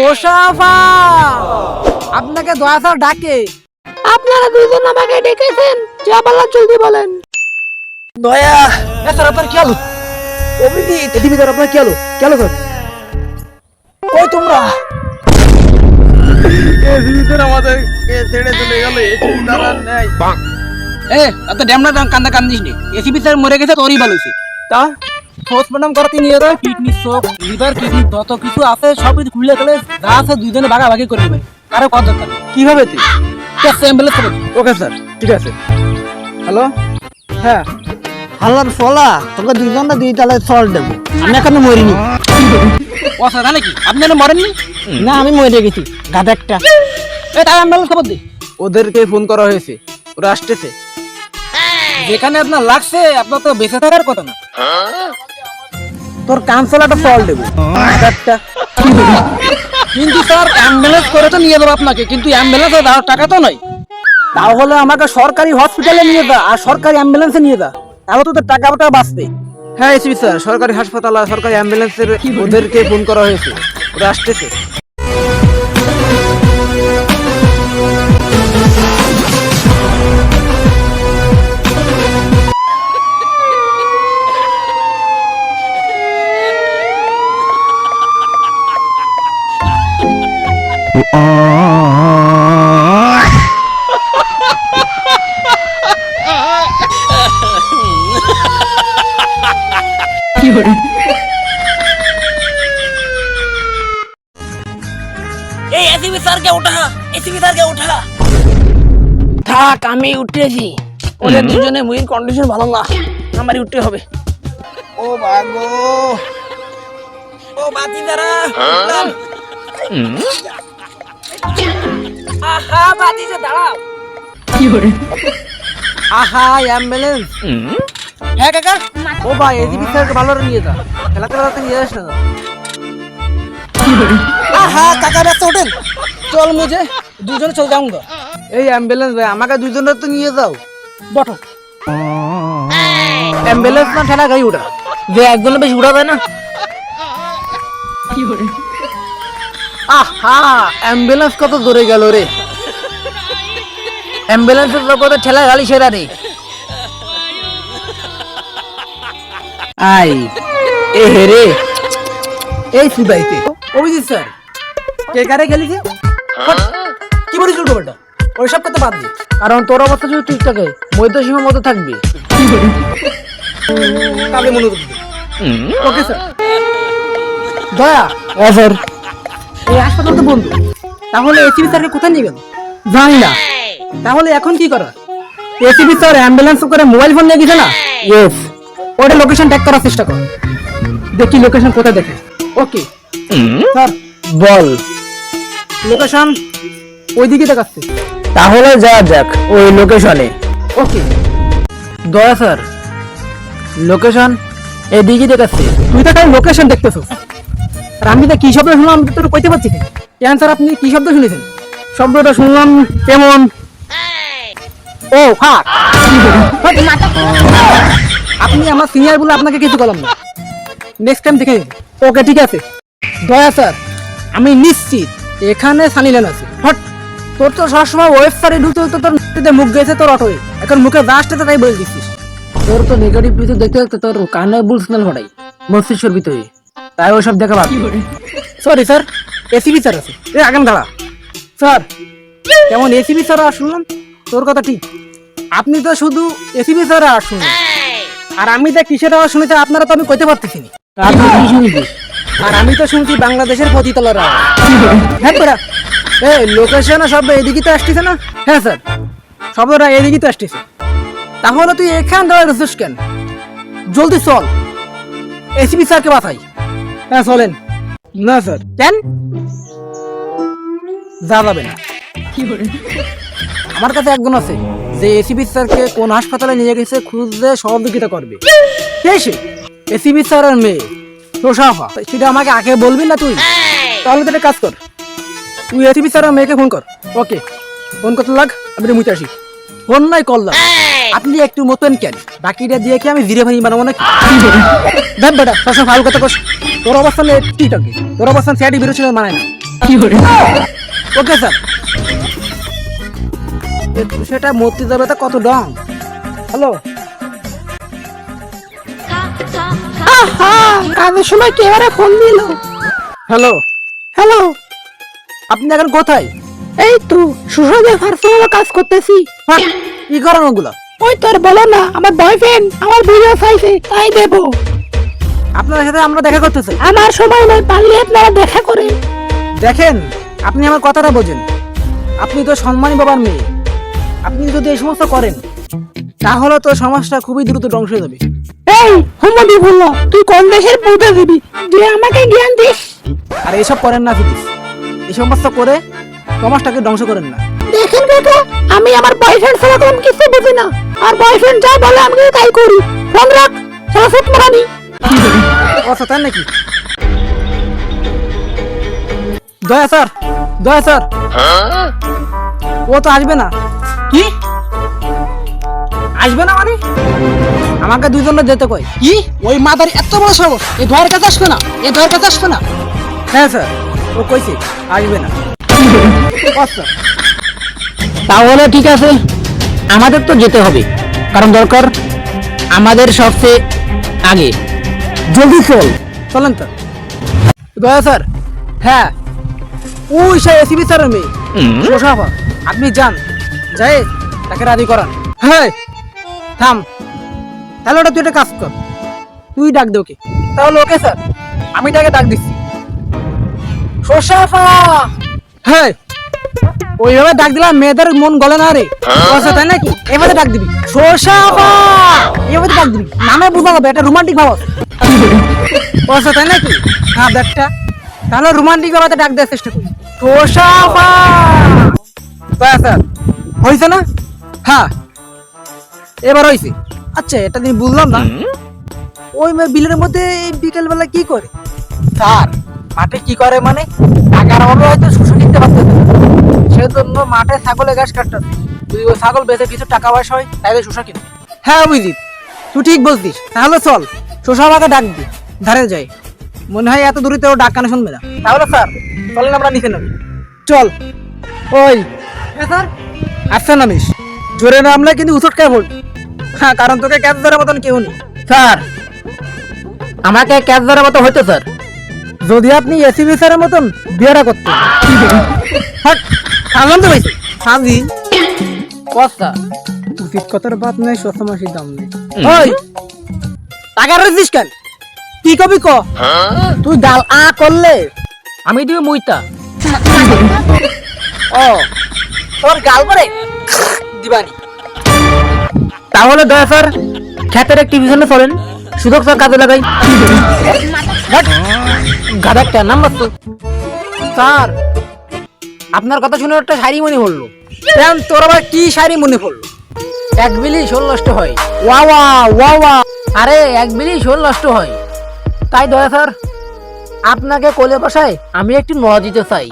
সোসাফা আপনাকে দয়া স্যার ডাকে। আপনারা দুজন আমাকে ডেকেছেন যা বলার জলদি বলেন। দয়া এ স্যার আপনার কি হলো স্যার আপনার কি হলো কি হলো স্যার? কই তোমরা? এ এত ড্যামনা কান্দা কান্দিস নি। এসিবি স্যার মরে গেছে তোরই ভালো তা? পোস্টমর্টম করাতে নিয়ে যাও কিডনি লিভার কিডনি যত কিছু আছে সব কিছু খুলে খেলে যা আছে দুইজনে ভাগাভাগি করে নেবে। কারও কত দরকার কীভাবে তুই? অ্যাম্বুলেন্স করে ওকে স্যার ঠিক আছে। হ্যালো হ্যাঁ। হাল্লার ফলা তোকে দুই তালে দেবো। আমি এখনও মরিনি। ও স্যার তাহলে কি? আপনি মরেননি? না আমি মরে গেছি। গাধা একটা। এ তাই অ্যাম্বুলেন্স খবর দি। ওদেরকে ফোন করা হয়েছে। ওরা আসতেছে। যেখানে আপনার লাগছে আপনার তো বেঁচে থাকার কথা না। তোর কানসলাটা ফল দেবো। কিন্তু স্যার অ্যাম্বুলেন্স করে তো নিয়ে যাব আপনাকে কিন্তু অ্যাম্বুলেন্স দেওয়ার টাকা তো নয়। তাহলে আমাকে সরকারি হসপিটালে নিয়ে যা আর সরকারি অ্যাম্বুলেন্সে নিয়ে যা। তাহলে তো তোর টাকাটা বাঁচবে। হ্যাঁ এসবি স্যার সরকারি হাসপাতাল আর সরকারি অ্যাম্বুলেন্সের ওদেরকে ফোন করা হয়েছে। ওরা আসতেছে। স্যারকে ওঠা এসিবি স্যারকে ওঠা থাক আমি উঠেছি। ওদের দুজনে মুইর কন্ডিশন ভালো না। আমারই উঠতে হবে। ও বাগো ও বাতি দাঁড়া আহা বাতি যে দাঁড়াও। কি আহা অ্যাম্বুলেন্স হ্যাঁ কাকা। ও ভাই এসবি স্যারকে ভালো করে নিয়ে যা। খেলাতে খেলাতে নিয়ে যাস না আহা চল মুঝে দুজনে চল এই অ্যাম্বুলেন্স ভাই আমাকে দুজনের তো নিয়ে যাও। বটো অ্যাম্বুলেন্স না ঠেলা গাড়ি ওটা যে একজনে বেশি উড়াবে না। আহা অ্যাম্বুলেন্স কত দূরে গেল রে। অ্যাম্বুলেন্সের লোকতে ঠেলা গালি সেরা রে। আই এ হে রে। এই সুদাইতে। অভিজিৎ স্যার কে কারে খেলিছে? কি বলিস উল্টো পাল্টা? ওইসব কথা বাদ দি। কারণ তোর অবস্থা যদি ঠিক থাকে মধ্য সীমার মতো থাকবে। কালে মনে করবি ওকে স্যার দয়া। হ্যাঁ স্যার। এই হাসপাতাল তো বন্ধু। তাহলে এসিবি স্যারকে কোথায় নিয়ে গেল? জানি না। তাহলে এখন কি করা এসিবি স্যার অ্যাম্বুলেন্স করে মোবাইল ফোন নিয়ে গেছে না? ইয়েস ওটা লোকেশন ট্যাগ করার চেষ্টা কর। দেখি লোকেশন কোথায় দেখে। ওকে স্যার বল। লোকেশন ওইদিকে তাহলে যা যাক ওই লোকেশনে ওকে। দয়া স্যার। লোকেশন এদিকে দেখাচ্ছে। তুই তো লোকেশন দেখতেছিস। আর আমি তো কি শব্দ শুনলাম তোর কইতে পারছি কেন স্যার আপনি কি শব্দ শুনেছেন? শব্দটা শুনলাম কেমন? ও ফাক। আপনি আমার সিনিয়র বলে আপনাকে কিছু করলাম না। নেক্সট টাইম দেখে ওকে ঠিক আছে। দয়া স্যার আমি নিশ্চিত এখানে সানিলেন আছে। হট তোর তো সবসময় ওয়েবসাইটে ঢুকতে হতো তোর মুখে মুখ গেছে তোর অটোয়ে। এখন মুখে ব্রাশটা তাই বলে দিচ্ছিস তোর তো নেগেটিভ কিছু দেখতে দেখতে তোর কানে বুল স্মেল হটাই মস্তিষ্কের ভিতরে। তাই ওইসব দেখা বাদ সরি স্যার এসিবি স্যার আছে। এ আগাম দাঁড়া। স্যার কেমন এসিবি স্যার আর শুনলাম? তোর কথা ঠিক আপনি তো শুধু এসিবি স্যার আর শুনলেন। আর আমি তো কিসের আওয়াজ শুনেছি আপনারা তো আমি কইতে পারতেছি না। আপনি কি শুনছিস আর আমি তো শুনছি বাংলাদেশের পতিতলার। হ্যাঁ বেড়া এ লোকেশন সব এদিকে তো আসতেছে না? হ্যাঁ স্যার সব ওরা এদিকে তো আসতেছে। তাহলে তুই এখান দাঁড়ায় রসিস কেন? জলদি চল। এসিপি স্যারকে বাঁচাই হ্যাঁ চলেন। না স্যার কেন? যা যাবে না। আমার কাছে একজন আছে যে এসিবি স্যারকে কোন হাসপাতালে নিয়ে গেছে খুঁজতে সহযোগিতা করবে। কে সে? এসিবি স্যারের মেয়ে। সেটা আমাকে আগে বলবি না তুই? তাহলে তো কাজ কর। তুই এসিবি মেয়েকে ফোন কর। ওকে ফোন করতে লাগ আমি আসি। ফোন নাই কল আপনি একটু মতন কেন? বাকিটা দিয়ে কি আমি জিরে ভাই বানাবো নাকি? দেখ বেটা সবসময় ফাল কথা কস। তোর অবস্থান থাকে তোর অবস্থান সিআইডি বিরোধী মানায় না। কি ওকে স্যার। সেটা মূর্তি যাবে তা কত ডং? হ্যালো? কাজের সময় কে এবারে ফোন দিল হ্যালো হ্যালো আপনি এখন কোথায়? এই তো সুসাদের পার্সোনাল কাজ করতেছি। কি করেন ওগুলো? ওই তোর বলো না আমার বয়ফ্রেন্ড আমার ভিডিও চাইছে তাই দেবো। আপনার সাথে আমরা দেখা করতেছি আমার সময় নয় পারলে আপনারা দেখা করে দেখেন আপনি আমার কথাটা বোঝেন। আপনি তো সম্মানী বাবার মেয়ে। আপনি যদি এই সমস্ত করেন তাহলে তো সমাজটা খুবই দ্রুত ধ্বংস হয়ে যাবে। এই হুমদি বলল তুই কোন দেশের পৌঁছে দিবি? তুই আমাকে জ্ঞান দিস। আর এইসব করেন না প্লিজ এই সমস্ত করে সমাজটাকে ধ্বংস করেন না। দেখেন কাকা আমি আমার বয়ফ্রেন্ড ছাড়া কোন কিছু বুঝি না। আর বয়ফ্রেন্ড যা বলে আমি তাই করি। ফোন রাখ সারাসুত মারানি। আচ্ছা তাই নাকি? দয়া স্যার দয়া স্যার। ও তো আসবে না। কি? আসবে না মানে? আমাকে দুজনে যেতে কই? কি ওই মাদার এত বড় সাহস। এই ধয়ের কাছে আসবে না এই ধয়ের কাছে আসবে না। হ্যাঁ স্যার ও কইছে আসবে না। আচ্ছা। তাহলে ঠিক আছে আমাদের তো যেতে হবে। কারণ দরকার আমাদের সবচেয়ে আগে। জলদি চল। চলেন তো। দয়া স্যার হ্যাঁ ওই সে এসিবি স্যারের মেয়ে আপনি যান যাই তাকে রাজি করান। হ্যাঁ থাম। তাহলে ওটা তুই একটা কাজ কর। তুই ডাক দে ওকে। তাহলে ওকে স্যার, আমি তাকে ডাক দিচ্ছি। সোসাফা হ্যাঁ ওইভাবে ডাক দিলাম মেয়েদের মন গলে না রে। তাই নাকি? এভাবে ডাক দিবি। সোসাফা এভাবে ডাক দিবি। নামে বোঝা যাবে, এটা রোমান্টিক ভাব আচ্ছা তাই নাকি? হ্যাঁ ব্যাগটা। তাহলে রোমান্টিক ভাবে ডাক দেওয়ার চেষ্টা করি। দয়া স্যার, হয়েছে না? হ্যাঁ। এবার হয়েছে আচ্ছা এটা তুমি বুঝলাম না। ওই মেয়ে বিলের মধ্যে এই বিকেলবেলা কি করে? স্যার মাঠে কি করে মানে? টাকার অভাবে হয়তো শুষে কিনতে পারতেছে। সেজন্য মাঠে ছাগলে ঘাস কাটতেছে যদি ওই ছাগল বেঁচে কিছু টাকা পয়সা হয় তাহলে শোষা কিনবে। হ্যাঁ অভিজিৎ তুই ঠিক বলছিস। তাহলে চল শোষা আমাকে ডাক দি। ধারে যাই। মনে হয় এত দূরে তো ডাক কানে শুনবে না। তাহলে স্যার চলেন আমরা নিচে নামি। চল। ওই। হ্যাঁ স্যার। আচ্ছা নামিস। জোরে নামলে কিন্তু উচট খায় পড়বি হ্যাঁ কারণ তোকে ক্যাচ ধরার মতন কেউ নেই। স্যার আমাকে ক্যাচ ধরার মতো স্যার। যদি আপনি এসিবি স্যারের মতন বিয়েটা করতেন। হাট, সামলাম তো ভাই সাজি কস্তা উচিত কথার বাদ নেই সসমাসির দাম নেই। ওই টাকা রয়েছিস কেন? কি কবি ক? তুই ডাল আ করলে আমি দিব মুইতা। ও তোর গাল করে দিবানি। তাহলে দয়া স্যার, খ্যাতের একটি পিছনে চলেন। সুযোগ স্যার কাজে লাগাই। একটা নাম্বার তো স্যার, আপনার কথা শুনে একটা শাড়ি মনে পড়ল। কেন তোর আবার কি শাড়ি মনে পড়ল? এক বিলি শোল নষ্ট হয়। ওয়া ওয়া ওয়া ওয়া আরে, এক বিলি শোল নষ্ট হয়। তাই দয়া স্যার, আপনাকে কোলে বসায় আমি একটু ন দিতে চাই।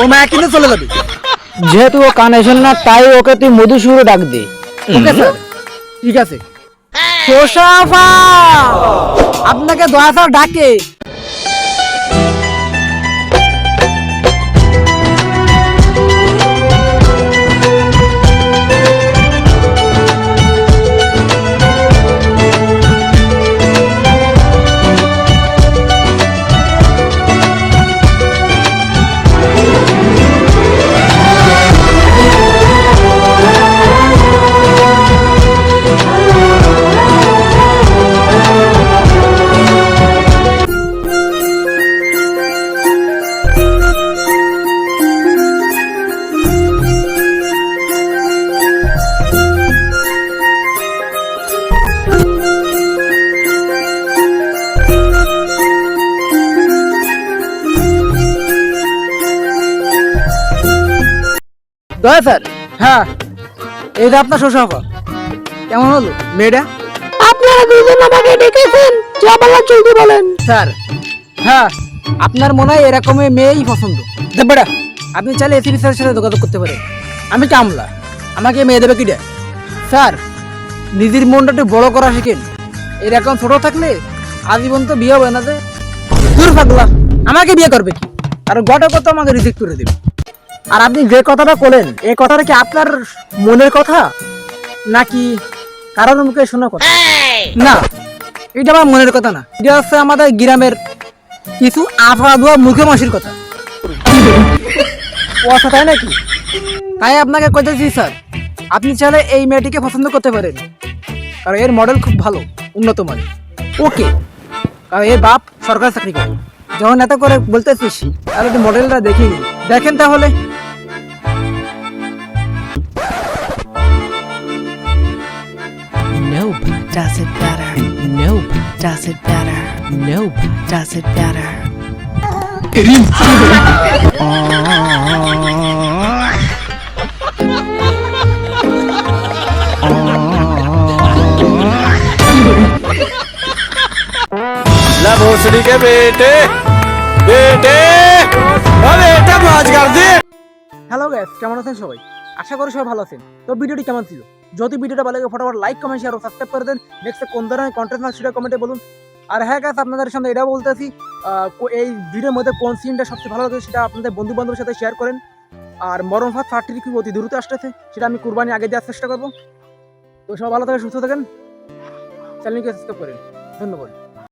ও মায়া কিনে চলে যাবে। যেহেতু ও কানে শোন না তাই ওকে তুই মধুসূর ডাক দে। Okay sir? ঠিক আছে। সোসাফা আপনাকে দয়া স্যার ডাকে। দয়া স্যার। হ্যাঁ। এই যে আপনার সোসাফা কেমন হলো? মেয়েটা? আপনারা দুজন আমাকে ডেকেছেন যা বলার বলেন। স্যার হ্যাঁ আপনার মনে হয় এরকমই মেয়েই পছন্দ। দেবেটা আপনি চাইলে এসিবি স্যারের সাথে যোগাযোগ করতে পারেন। আমি কামলা আমাকে মেয়ে দেবে কিটা স্যার নিজের মনটা একটু বড় করা শিখেন। এরকম ছোট থাকলে আজীবন তো বিয়ে হবে না যে। দূর থাকলা আমাকে বিয়ে করবে কি? আর ঘটক তো আমাকে রিজেক্ট করে দেবে। আর আপনি যে কথাটা বলেন, এই কথাটা কি আপনার মনের কথা? নাকি কারোর মুখে শোনা কথা? না, এটা আমার মনের কথা না। এটা হচ্ছে আমাদের গ্রামের কিছু আফা মুখে মাসির কথা। ও আচ্ছা তাই নাকি? তাই আপনাকে কইতেছি, স্যার, আপনি চাইলে এই মেয়েটিকে পছন্দ করতে পারেন। কারণ এর মডেল খুব ভালো, উন্নত মানের ওকে, কারণ এর বাপ সরকারি চাকরি করে। যখন এত করে বলতেছিস একটু মডেলটা দেখি দেখেন তাহলে। Does it better? Nope. Does it better? Nope. Does it better? It is better. भोसड़ी के बेटे বেটে আরে এটা মাছ গার্জে হ্যালো গাইস কেমন আছেন সবাই আশা করি সবাই ভালো আছেন তো ভিডিওটি কেমন ছিল যদি ভিডিওটা ভালো লাগে, ফটোফট লাইক কমেন্ট শেয়ার ও সাবস্ক্রাইব করে দেন। নেক্সট কোন ধরনের কন্টেন্ট না সেটা কমেন্টে বলুন। আর হ্যাঁ গাছ আপনাদের সামনে এটাও বলতেছি এই ভিডিওর মধ্যে কোন সিনটা সবচেয়ে ভালো লাগে সেটা আপনাদের বন্ধু বান্ধবের সাথে শেয়ার করেন। আর মরণ ভাত ফার্টির খুব অতি দ্রুত আসতেছে, সেটা আমি কুরবানি আগে দেওয়ার চেষ্টা করব। তো সব ভালো থাকে সুস্থ থাকেন। চ্যানেলকে সাবস্ক্রাইব করেন। ধন্যবাদ।